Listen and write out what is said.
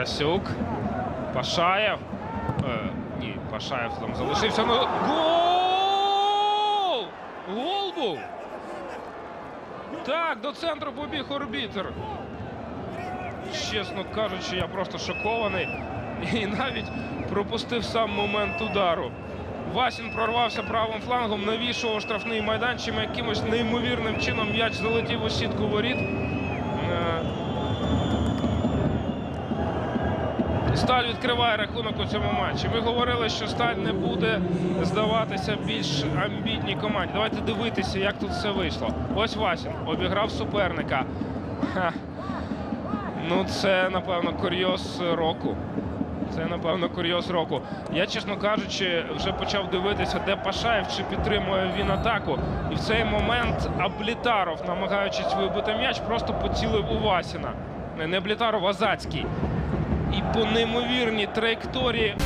Тарасюк. Пашаєв. Е, ні, Пашаєв там залишився. Ну, гол! Гол був! Так, до центру побіг орбітер. Чесно кажучи, я просто шокований. І навіть пропустив сам момент удару. Васін прорвався правим флангом, навішував штрафний майданчик, якимось неймовірним чином м'яч залетів у сітку воріт. Сталь відкриває рахунок у цьому матчі. Ми говорили, що Сталь не буде здаватися більш амбітній команді. Давайте дивитися, як тут все вийшло. Ось Васін обіграв суперника. Ха. Ну, це, напевно, курйоз року. Це, напевно, курйоз року. Я, чесно кажучи, вже почав дивитися, де Пашаєв, чи підтримує він атаку. І в цей момент Аблітаров, намагаючись вибити м'яч, просто поцілив у Васіна. Не Аблітаров, а Зацький. І по неймовірній траєкторії